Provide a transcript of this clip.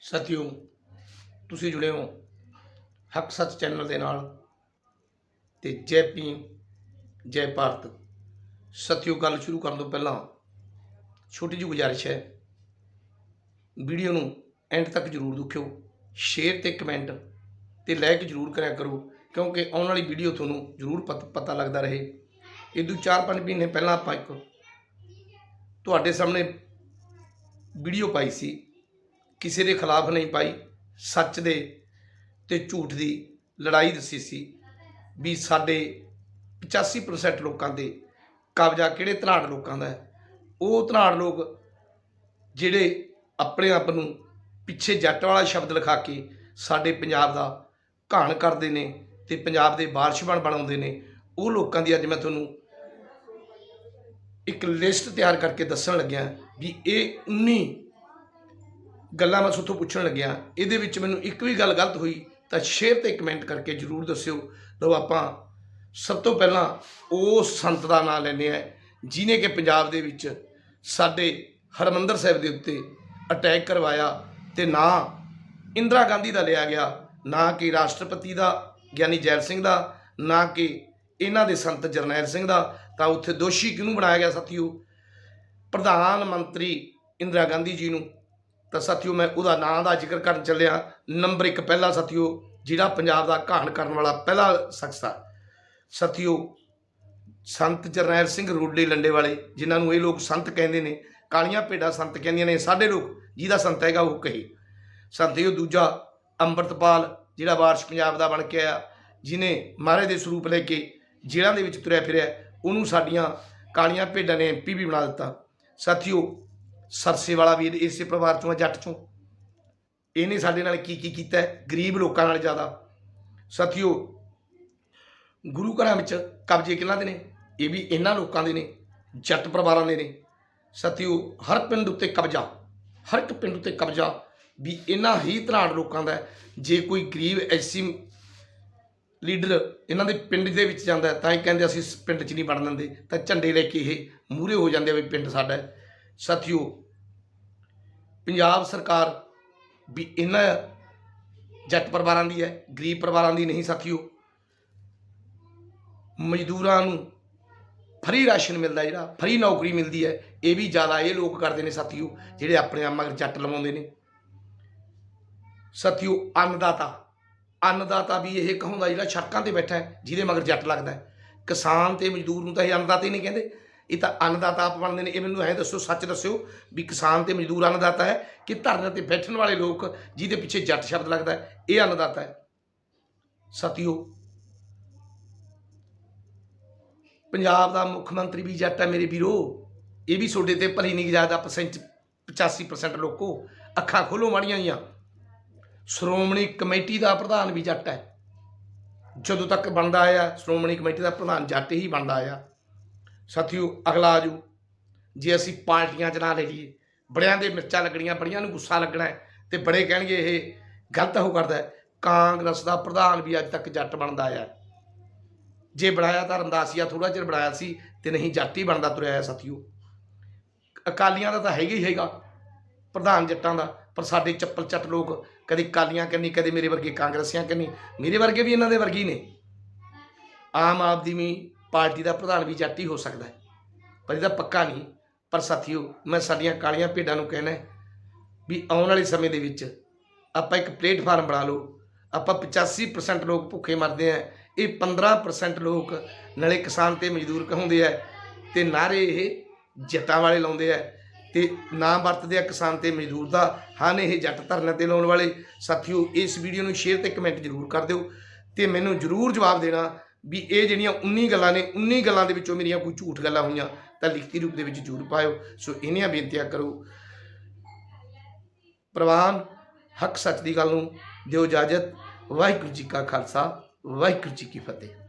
ਸਾਥੀਓ, ਤੁਸੀਂ ਜੁੜੇ ਹੋ ਹੱਕ ਸੱਚ ਚੈਨਲ ਦੇ ਨਾਲ ਤੇ ਜੈ ਭੀਮ, ਜੈ ਭਾਰਤ। ਸਾਥੀਓ, ਗੱਲ ਸ਼ੁਰੂ ਕਰਨ ਤੋਂ ਪਹਿਲਾਂ ਛੋਟੀ ਜਿਹੀ ਗੁਜ਼ਾਰਿਸ਼ ਹੈ। ਵੀਡੀਓ ਨੂੰ ਐਂਡ ਤੱਕ ਜਰੂਰ ਦੇਖਿਓ, ਸ਼ੇਅਰ ਤੇ ਕਮੈਂਟ ਤੇ ਲਾਈਕ ਜਰੂਰ ਕਰਿਆ ਕਰੋ, ਕਿਉਂਕਿ ਆਉਣ ਵਾਲੀ ਵੀਡੀਓ ਤੁਹਾਨੂੰ ਜਰੂਰ ਪਤ- ਪਤਾ ਲੱਗਦਾ ਰਹੇ। ਇਦੋਂ 4-5 ਮਹੀਨੇ ਪਹਿਲਾਂ ਆਪਾਂ ਇੱਕ ਤੁਹਾਡੇ ਸਾਹਮਣੇ ਵੀਡੀਓ ਪਾਈ ਸੀ। ਕਿਸੇ ਦੇ ਖਿਲਾਫ ਨਹੀਂ ਪਾਈ, ਸੱਚ ਦੇ ਤੇ ਝੂਠ ਦੀ ਲੜਾਈ ਦੱਸੀ ਸੀ ਵੀ ਸਾਡੇ 85% ਲੋਕਾਂ ਤੇ ਕਬਜ਼ਾ ਕਿਹੜੇ ਧਨਾੜ ਲੋਕਾਂ ਦਾ ਹੈ। ਉਹ ਧਨਾੜ ਲੋਕ ਜਿਹੜੇ ਆਪਣੇ ਆਪ ਨੂੰ ਪਿੱਛੇ ਜੱਟ ਵਾਲਾ ਸ਼ਬਦ ਲਿਖਾ ਕੇ ਸਾਡੇ ਪੰਜਾਬ ਦਾ ਘਾਣ ਕਰਦੇ ਨੇ ਤੇ ਪੰਜਾਬ ਦੇ ਵਾਰਸ਼ਬਣ ਬਣਾਉਂਦੇ ਨੇ, ਉਹ ਲੋਕਾਂ ਦੀ ਅੱਜ ਮੈਂ ਤੁਹਾਨੂੰ ਇੱਕ ਲਿਸਟ ਤਿਆਰ ਕਰਕੇ ਦੱਸਣ ਲੱਗਿਆ ਵੀ ਇਹ 19 ਗੱਲਾਂ ਮੈਂ ਤੁਹਾਥੋਂ ਪੁੱਛਣ ਲੱਗਿਆ। ਇਹਦੇ ਵਿੱਚ ਮੈਨੂੰ ਇੱਕ ਵੀ ਗੱਲ ਗਲਤ ਹੋਈ, ਤਾਂ ਸ਼ੇਅਰ ਤੇ ਕਮੈਂਟ ਕਰਕੇ ਜਰੂਰ ਦੱਸਿਓ। ਲਓ ਆਪਾਂ ਸਭ ਤੋਂ ਪਹਿਲਾਂ ਉਹ ਸੰਤ ਦਾ ਨਾਮ ਲੈਂਦੇ ਆ ਜਿਨੇ ਕਿ ਪੰਜਾਬ ਦੇ ਵਿੱਚ ਸਾਡੇ ਹਰਮੰਦਰ ਸਾਹਿਬ ਦੇ ਉੱਤੇ ਅਟੈਕ ਕਰਵਾਇਆ ਤੇ ਨਾ ਇੰਦਰਾ ਗਾਂਧੀ ਦਾ ਲਿਆ ਗਿਆ। ਨਾ ਕਿ ਰਾਸ਼ਟਰਪਤੀ ਦਾ, ਗਿਆਨੀ ਜੈਲ ਸਿੰਘ ਦਾ, ਨਾ ਕਿ ਇਹਨਾਂ ਦੇ ਸੰਤ ਜਰਨੈਲ ਸਿੰਘ ਦਾ। ਤਾਂ ਉੱਥੇ ਦੋਸ਼ੀ ਕਿਹਨੂੰ ਬਣਾਇਆ ਗਿਆ ਸਾਥੀਓ? ਪ੍ਰਧਾਨ ਮੰਤਰੀ ਇੰਦਰਾ ਗਾਂਧੀ ਜੀ ਨੂੰ। ਤਾਂ ਸਾਥੀਓ ਮੈਂ ਉਹਦਾ ਨਾਂ ਦਾ ਜ਼ਿਕਰ ਕਰਨ ਚੱਲਿਆ। ਨੰਬਰ 1 ਪਹਿਲਾ ਸਾਥੀਓ, ਜਿਹੜਾ ਪੰਜਾਬ ਦਾ ਘਾਣ ਕਰਨ ਵਾਲਾ ਪਹਿਲਾ ਸ਼ਖਸ ਆ। ਸਾਥੀਓ, ਸੰਤ ਜਰਨੈਲ ਸਿੰਘ ਰੋਡੇ ਲੰਡੇ ਵਾਲੇ, ਜਿਨ੍ਹਾਂ ਨੂੰ ਇਹ ਲੋਕ ਸੰਤ ਕਹਿੰਦੇ ਨੇ, ਕਾਲੀਆਂ ਭੇਡਾਂ ਸੰਤ ਕਹਿੰਦੀਆਂ ਨੇ, ਸਾਡੇ ਲੋਕ ਜਿਹਦਾ ਸੰਤ ਹੈਗਾ ਉਹ ਕਹੇ। ਸਾਥੀਓ, ਦੂਜਾ ਅੰਮ੍ਰਿਤਪਾਲ, ਜਿਹੜਾ ਵਾਰਸ਼ ਪੰਜਾਬ ਦਾ ਬਣ ਕੇ ਆਇਆ ਜਿਨੇ ਮਹਾਰਾਜ ਦੇ ਸਰੂਪ ਲੈ ਕੇ ਜੇਲ੍ਹਾਂ ਦੇ ਵਿੱਚ ਤੁਰਿਆ ਫਿਰਿਆ, ਉਹਨੂੰ ਸਾਡੀਆਂ ਕਾਲੀਆਂ ਭੇਡਾਂ ਨੇ ਐਮਪੀ ਵੀ ਬਣਾ ਦਿੱਤਾ। ਸਾਥੀਓ ਸਰਸੇ ਵਾਲਾ ਵੀ ਇਸੇ ਪਰਿਵਾਰ ਚੋਂ ਹੈ, ਜੱਟ ਚੋਂ। ਇਹਨੇ ਸਾਡੇ ਨਾਲ ਕੀ ਕੀ ਕੀਤਾ ਗਰੀਬ ਲੋਕਾਂ ਨਾਲ ਜ਼ਿਆਦਾ। ਸਾਥੀਓ, ਗੁਰੂ ਘਰਾਂ ਵਿੱਚ ਕਬਜ਼ੇ ਕਿਹਨਾਂ ਦੇ ਨੇ? ਇਹ ਵੀ ਇਹਨਾਂ ਲੋਕਾਂ ਦੇ ਨੇ, ਜੱਟ ਪਰਿਵਾਰਾਂ ਦੇ ਨੇ। ਸਾਥੀਓ, ਹਰ ਪਿੰਡ ਉੱਤੇ ਕਬਜ਼ਾ, ਹਰ ਇੱਕ ਪਿੰਡ ਉੱਤੇ ਕਬਜ਼ਾ ਵੀ ਇਹਨਾਂ ਹੀ ਧਨਾੜ ਲੋਕਾਂ ਦਾ ਜੇ ਕੋਈ ਗਰੀਬ ਐਸੀ ਲੀਡਰ ਇਹਨਾਂ ਦੇ ਪਿੰਡ ਦੇ ਵਿੱਚ ਜਾਂਦਾ ਤਾਂ ਇਹ ਕਹਿੰਦੇ ਅਸੀਂ ਇਸ ਪਿੰਡ 'ਚ ਨਹੀਂ ਵੜਨ ਦਿੰਦੇ। ਤਾਂ ਝੰਡੇ ਲੈ ਕੇ ਇਹ ਮੂਹਰੇ ਹੋ ਜਾਂਦੇ ਆ ਵੀ ਪਿੰਡ ਸਾਡਾ ਸਾਥੀਓ, ਪੰਜਾਬ ਸਰਕਾਰ ਵੀ ਇਹਨਾਂ ਜੱਟ ਪਰਿਵਾਰਾਂ ਦੀ ਹੈ, ਗਰੀਬ ਪਰਿਵਾਰਾਂ ਦੀ ਨਹੀਂ ਸਾਥੀਓ। ਮਜ਼ਦੂਰਾਂ ਨੂੰ ਫਰੀ ਰਾਸ਼ਨ ਮਿਲਦਾ ਜਿਹੜਾ, ਫਰੀ ਨੌਕਰੀ ਮਿਲਦੀ ਹੈ, ਇਹ ਵੀ ਜ਼ਿਆਦਾ ਇਹ ਲੋਕ ਕਰਦੇ ਨੇ ਸਾਥੀਓ, ਜਿਹੜੇ ਆਪਣੇ ਆਪ ਮਗਰ ਜੱਟ ਲਵਾਉਂਦੇ ਨੇ। ਸਾਥੀਓ, ਅੰਨਦਾਤਾ ਅੰਨਦਾਤਾ ਵੀ ਇਹ ਕਹਾਉਂਦਾ ਜਿਹੜਾ ਸੜਕਾਂ ਤੇ ਬੈਠਾ ਜਿਹਦੇ ਮਗਰ ਜੱਟ ਲੱਗਦਾ ਕਿਸਾਨ ਤੇ ਮਜ਼ਦੂਰ ਨੂੰ ਤਾਂ ਇਹ ਅੰਨਦਾਤੇ ਨਹੀਂ ਕਹਿੰਦੇ। ਇਹ ਤਾਂ ਅੰਨਦਾਤਾ ਆਪ ਬਣਦੇ ਨੇ। ਇਹ ਮੈਨੂੰ ਐਂ ਦੱਸੋ, ਸੱਚ ਦੱਸਿਓ ਵੀ ਕਿਸਾਨ ਤੇ ਮਜ਼ਦੂਰ ਅੰਨਦਾਤਾ ਹੈ ਕਿ ਧਰਨੇ ਤੇ ਬੈਠਣ ਵਾਲੇ ਲੋਕ ਜਿਹਦੇ ਪਿੱਛੇ ਜੱਟ ਸ਼ਬਦ ਲੱਗਦਾ ਹੈ, ਇਹ ਅੰਨਦਾਤਾ ਹੈ? ਸਾਥੀਓ, ਪੰਜਾਬ ਦਾ ਮੁੱਖ ਮੰਤਰੀ ਵੀ ਜੱਟ ਹੈ ਮੇਰੇ ਵੀਰੋ। ਇਹ ਵੀ ਤੁਹਾਡੇ ਤੇ ਭਲੀ ਨਹੀਂ ਜਾਦਾ ਪਰਸੈਂਟ 85% ਲੋਕੋ ਅੱਖਾਂ ਖੋਲੋ ਮਾੜੀਆਂ ਜੀਆਂ। ਸ਼੍ਰੋਮਣੀ ਕਮੇਟੀ ਦਾ ਪ੍ਰਧਾਨ ਵੀ ਜੱਟ ਹੈ। ਜਦੋਂ ਤੱਕ ਬਣਦਾ ਆਇਆ, ਸ਼੍ਰੋਮਣੀ ਕਮੇਟੀ ਦਾ ਪ੍ਰਧਾਨ ਜੱਟ ਹੀ ਬਣਦਾ ਆਇਆ। ਸਾਥੀਓ, ਅਗਲਾ ਆਜੂ ਜੇ ਅਸੀਂ ਪਾਰਟੀਆਂ 'ਚ ਨਾ ਲੈ ਲਈਏ, ਬੜਿਆਂ ਦੇ ਮਿਰਚਾਂ ਲੱਗਣੀਆਂ, ਬੜੀਆਂ ਨੂੰ ਗੁੱਸਾ ਲੱਗਣਾ ਹੈ ਤੇ ਬੜੇ ਕਹਿਣਗੇ ਇਹ ਗਲਤ ਹੋ ਕਰਦਾ ਕਾਂਗਰਸ ਦਾ ਪ੍ਰਧਾਨ ਵੀ ਅੱਜ ਤੱਕ ਜੱਟ ਬਣਦਾ ਆਇਆ ਜੇ ਬਣਾਇਆ ਤਾਂ ਰਮਦਾਸੀਆ ਥੋੜਾ ਚਿਰ ਬਣਾਇਆ ਸੀ ਤੇ ਨਹੀਂ ਜੱਟ ਹੀ ਬਣਦਾ ਤੁਰਿਆ ਆਇਆ ਸਾਥੀਓ। ਅਕਾਲੀਆਂ ਦਾ ਤਾਂ ਹੈਗਾ ਹੀ ਹੈਗਾ, ਪ੍ਰਧਾਨ ਜੱਟਾਂ ਦਾ, ਪਰ ਸਾਡੇ ਚੱਪਲ ਚੱਟ ਲੋਕ ਕਦੇ ਕਾਲੀਆਂ ਕੰਨੀ ਕਦੇ ਮੇਰੇ ਵਰਗੇ ਕਾਂਗਰਸੀਆਂ ਕੰਨੀ ਮੇਰੇ ਵਰਗੇ ਵੀ ਇਹਨਾਂ ਦੇ ਵਰਗੇ ਹੀ ਨੇ। ਆਮ ਆਦਮੀ ਪਾਰਟੀ ਦਾ ਪ੍ਰਧਾਨ ਵੀ ਜੱਟ ਹੀ ਹੋ ਸਕਦਾ ਹੈ। ਪਰ ਇਹਦਾ ਪੱਕਾ ਨਹੀਂ। ਪਰ ਸਾਥੀਓ, ਮੈਂ ਸਾਡੀਆਂ ਕਾਲੀਆਂ ਭੇਡਾਂ ਨੂੰ ਕਹਿਣਾ ਹੈ ਵੀ ਆਉਣ ਵਾਲੇ ਸਮੇਂ ਦੇ ਵਿੱਚ ਆਪਾਂ ਇੱਕ ਪਲੇਟਫਾਰਮ ਬਣਾ ਲਓ। ਆਪਾਂ 85% ਲੋਕ ਭੁੱਖੇ ਮਰਦੇ ਆ। ਇਹ 15% ਲੋਕ ਨਾਲੇ ਕਿਸਾਨ ਤੇ ਮਜ਼ਦੂਰ ਕਹਾਉਂਦੇ ਆ ਤੇ ਨਾਰੇ ਇਹ ਜੱਟਾਂ ਵਾਲੇ ਲਾਉਂਦੇ ਆ ਤੇ ਨਾ ਵਰਤਦੇ ਆ ਕਿਸਾਨ ਤੇ ਮਜ਼ਦੂਰ ਦਾ। ਹਨ ਇਹ ਜੱਟ ਧਰਨੇ ਤੇ ਲਾਉਣ ਵਾਲੇ। ਸਾਥੀਓ, ਇਸ ਵੀਡੀਓ ਨੂੰ ਸ਼ੇਅਰ ਤੇ ਕਮੈਂਟ ਜ਼ਰੂਰ ਕਰ ਦਿਓ ਤੇ ਮੈਨੂੰ ਜ਼ਰੂਰ ਜਵਾਬ ਦੇਣਾ ਵੀ ਇਹ ਜਿਹੜੀਆਂ 19 ਗੱਲਾਂ ਨੇ 19 ਗੱਲਾਂ ਦੇ ਵਿੱਚੋਂ ਮੇਰੀਆਂ ਕੋਈ ਝੂਠ ਗੱਲਾਂ ਹੋਈਆਂ, ਤਾਂ ਲਿਖਤੀ ਰੂਪ ਦੇ ਵਿੱਚ ਜ਼ਰੂਰ ਪਾਇਓ। ਸੋ ਇਹਨੀਆਂ ਬੇਨਤੀਆਂ ਕਰੋ। ਪ੍ਰਵਾਨ, ਹੱਕ ਸੱਚ ਦੀ ਗੱਲ ਨੂੰ ਦਿਓ ਇਜਾਜ਼ਤ। ਵਾਹਿਗੁਰੂ ਜੀ ਕਾ ਖਾਲਸਾ, ਵਾਹਿਗੁਰੂ ਜੀ ਕੀ ਫਤਿਹ।